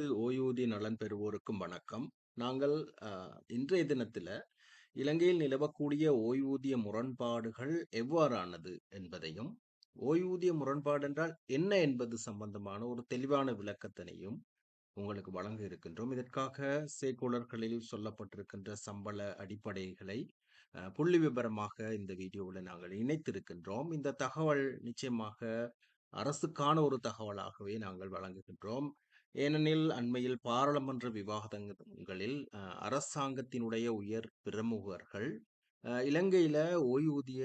அனைத்து ஓய்வூதிய நலன் பெறுவோருக்கும் வணக்கம். நாங்கள் இன்றைய தினத்தில் இலங்கையில் நிலவக்கூடிய ஓய்வூதிய முரண்பாடுகள் எவ்வாறானது என்பதையும், ஓய்வூதிய முரண்பாடு என்றால் என்ன என்பது சம்பந்தமான ஒரு தெளிவான விளக்கத்தினையும் உங்களுக்கு வழங்க இருக்கின்றோம். இதற்காக சேக்குலர்களில் சொல்லப்பட்டிருக்கின்ற சம்பள அடிப்படைகளை புள்ளி புள்ளிவிபரமாக இந்த வீடியோவில் நாங்கள் இணைத்திருக்கின்றோம். இந்த தகவல் நிச்சயமாக அரசுக்கான ஒரு தகவலாகவே நாங்கள் வழங்குகின்றோம். ஏனெனில் அண்மையில் பாராளுமன்ற விவாதங்களில் அரசாங்கத்தினுடைய உயர் பிரமுகர்கள் இலங்கையில ஓய்வூதிய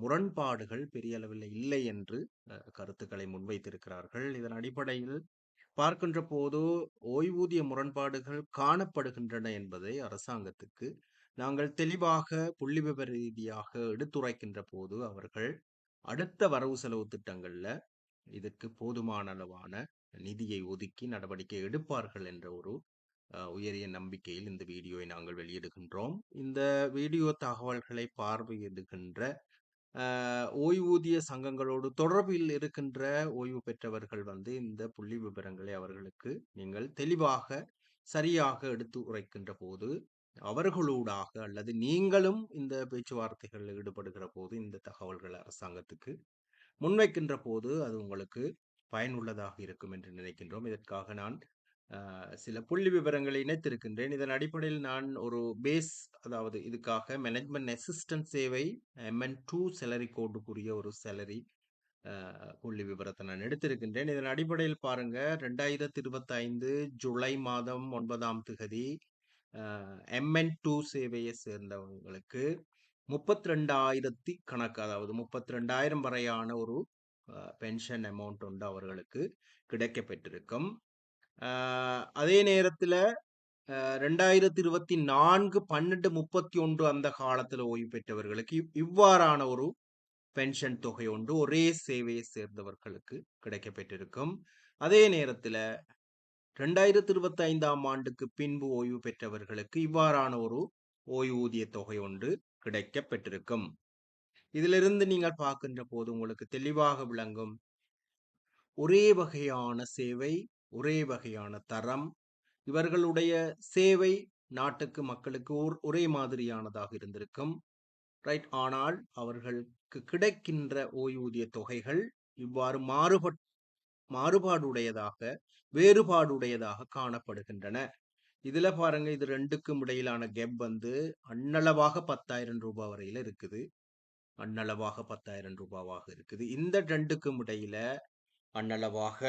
முரண்பாடுகள் பெரிய அளவில் இல்லை என்று கருத்துக்களை முன்வைத்திருக்கிறார்கள். இதன் அடிப்படையில் பார்க்கின்ற போது ஓய்வூதிய முரண்பாடுகள் காணப்படுகின்றன என்பதை அரசாங்கத்துக்கு நாங்கள் தெளிவாக புள்ளி ரீதியாக எடுத்துரைக்கின்ற போது, அவர்கள் அடுத்த வரவு செலவு திட்டங்கள்ல இதற்கு போதுமான அளவான நிதியை ஒதுக்கி நடவடிக்கை எடுப்பார்கள் என்ற ஒரு உயரிய நம்பிக்கையில் இந்த வீடியோவை நாங்கள் வெளியிடுகின்றோம். இந்த வீடியோ தகவல்களை பார்வையிடுகின்ற ஓய்வூதிய சங்கங்களோடு தொடர்பில் இருக்கின்ற ஓய்வு பெற்றவர்கள் வந்து இந்த புள்ளி விவரங்களை அவர்களுக்கு நீங்கள் தெளிவாக, சரியாக எடுத்து உரைக்கின்ற போது, அவர்களூடாக அல்லது நீங்களும் இந்த பேச்சுவார்த்தைகளில் ஈடுபடுகிற போது, இந்த தகவல்கள் அரசாங்கத்துக்கு முன்வைக்கின்ற போது, அது உங்களுக்கு பயனுள்ளதாக இருக்கும் என்று நினைக்கின்றோம். இதற்காக நான் சில புள்ளி விவரங்களை இணைத்திருக்கின்றேன். இதன் அடிப்படையில் நான் ஒரு பேஸ் அதாவது இதுக்காக மேனேஜ்மெண்ட் அசிஸ்டன்ட் சேவை எம்என் டூ சேலரி கோடுக்குரிய ஒரு சேலரி புள்ளி விவரத்தை நான் எடுத்திருக்கின்றேன். இதன் அடிப்படையில் பாருங்க 2025 ஜூலை மாதம் ஒன்பதாம் திகதி எம்என் டூ சேவையை சேர்ந்தவங்களுக்கு 32,000 கணக்கு அதாவது 32,000 வரையான ஒரு பென்ஷன் அமௌண்ட் வந்து அவர்களுக்கு கிடைக்கப் பெற்றிருக்கும். அ அதே நேரத்தில அ 2024 12/31 அந்த காலத்தில் ஓய்வு பெற்றவர்களுக்கு இவ்வாறான ஒரு பென்ஷன் தொகை ஒன்று ஒரே சேவையை சேர்ந்தவர்களுக்கு கிடைக்கப் பெற்றிருக்கும். அதே நேரத்தில 2025ஆம் ஆண்டுக்கு பின்பு ஓய்வு பெற்றவர்களுக்கு இவ்வாறான ஒரு ஓய்வூதிய தொகை ஒன்று கிடைக்கப் பெற்றிருக்கும். இதிலிருந்து நீங்கள் பார்க்கின்ற போது உங்களுக்கு தெளிவாக விளங்கும். ஒரே வகையான சேவை, ஒரே வகையான தரம், இவர்களுடைய சேவை நாட்டுக்கு, மக்களுக்கு ஓர் ஒரே மாதிரியானதாக இருந்திருக்கும். ரைட். ஆனால் அவர்களுக்கு கிடைக்கின்ற ஓய்வூதிய தொகைகள் இவ்வாறு மாறுபட் மாறுபாடுடையதாக, வேறுபாடுடையதாக காணப்படுகின்றன. இதுல பாருங்க இது ரெண்டுக்கும் இடையிலான கேப் வந்து அண்ணளவாக பத்தாயிரம் ரூபாய் வரையில இருக்குது. அண்ணளவாக பத்தாயிரம் ரூபாவாக இருக்குது. இந்த ரெண்டுக்கும் இடையில அண்ணளவாக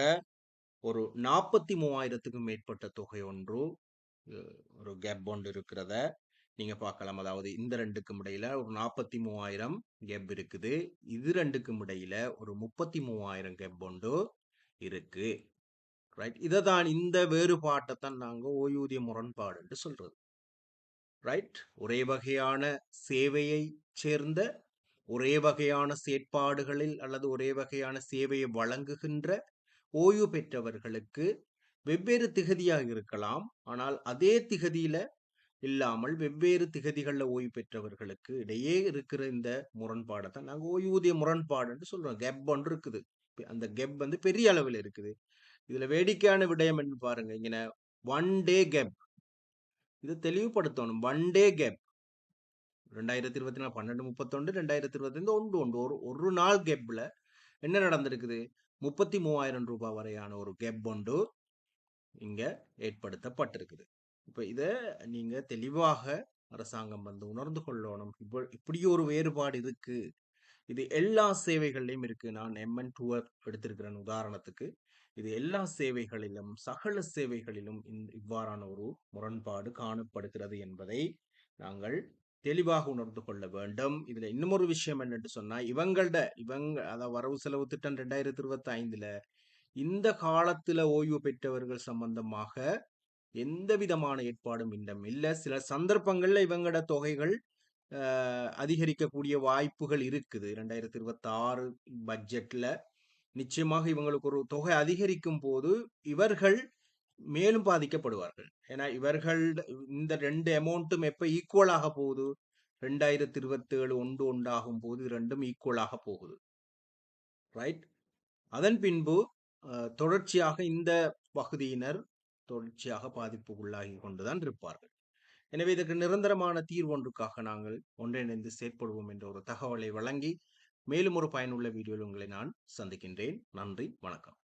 ஒரு 43,000த்துக்கும் மேற்பட்ட தொகை ஒன்று ஒரு கேப் ஒன்று இருக்கிறத நீங்க பார்க்கலாம். அதாவது இந்த ரெண்டுக்கும் இடையில ஒரு 43,000 கேப் இருக்குது. இது ரெண்டுக்கும் இடையில ஒரு 33,000 கேப் ஒன்று இருக்கு. ரைட். இதை தான் இந்த வேறுபாட்டை தான் நாங்கள் ஓய்வூதிய முரண்பாடு என்று சொல்றது. ரைட். ஒரே வகையான சேவையை சேர்ந்த, ஒரே வகையான செயற்பாடுகளில் அல்லது ஒரே வகையான சேவையை வழங்குகின்ற ஓய்வு பெற்றவர்களுக்கு வெவ்வேறு திகதியாக இருக்கலாம். ஆனால் அதே திகதியில இல்லாமல் வெவ்வேறு திகதிகளில் ஓய்வு பெற்றவர்களுக்கு இடையே இருக்கிற இந்த முரண்பாடை தான் நாங்கள் ஓய்வூதிய முரண்பாடுன்னு சொல்றோம். கெப் ஒன்று இருக்குது. அந்த கெப் வந்து பெரிய அளவில் இருக்குது. இதில் வேடிக்கையான விடயம் என்ன பாருங்க. இங்கே ஒன் டே கேப். இது தெளிவுபடுத்தணும். One day gap. 2024 12/31 2025 ஒன்று ஒன்று ஒரு ஒரு நாள் கேப்பில் என்ன நடந்திருக்குது? ரூ. 33,000 வரையான ஒரு கேப் ஒன்று இங்கே ஏற்படுத்தப்பட்டிருக்குது. இப்போ இதை நீங்கள் தெளிவாக அரசாங்கம் வந்து உணர்ந்து கொள்ளணும் இப்ப இப்படி ஒரு வேறுபாடு இருக்குது இது எல்லா சேவைகள்லையும் இருக்கு. நான் எம்என் எம்என்2வ எடுத்திருக்கிறேன் உதாரணத்துக்கு. இது எல்லா சேவைகளிலும், சகல சேவைகளிலும் இந் இவ்வாறான ஒரு முரண்பாடு காணப்படுகிறது என்பதை நாங்கள் தெளிவாக உணர்ந்து கொள்ள வேண்டும். இதுல இன்னமொரு விஷயம் என்னென்று சொன்னா, இவங்கள்ட இவங்க அதாவது வரவு செலவு திட்டம் 2025ல இந்த காலத்துல ஓய்வு பெற்றவர்கள் சம்பந்தமாக எந்த விதமான ஏற்பாடும் இன்னும் இல்ல. சில சந்தர்ப்பங்கள்ல இவங்கட தொகைகள் அதிகரிக்கக்கூடிய வாய்ப்புகள் இருக்குது. 2026 பட்ஜெட்ல நிச்சயமாக இவங்களுக்கு ஒரு தொகை அதிகரிக்கும் போது, இவர்கள் மேலும் பாதிக்கப்படுவார்கள். ஏன்னா இவர்கள் இந்த ரெண்டு அமௌண்ட்டும் எப்ப ஈக்குவல் ஆக போகுது? 2027 ஒன்று ஒன்று ஆகும்போது 2ம் ஈக்குவல் ஆக போகுது. ரைட். அதன் பின்பு தொடர்ச்சியாக இந்த பகுதியினர் தொடர்ச்சியாக பாதிப்புக்குள்ளாகி கொண்டுதான் இருப்பார்கள் எனவே இதற்கு நிரந்தரமான தீர்வொன்றுக்காக நாங்கள் ஒன்றிணைந்து செயற்படுவோம் என்ற ஒரு தகவலை வழங்கி மேலும் ஒரு பயனுள்ள வீடியோவில் உங்களை நான் சந்திக்கின்றேன். நன்றி. வணக்கம்.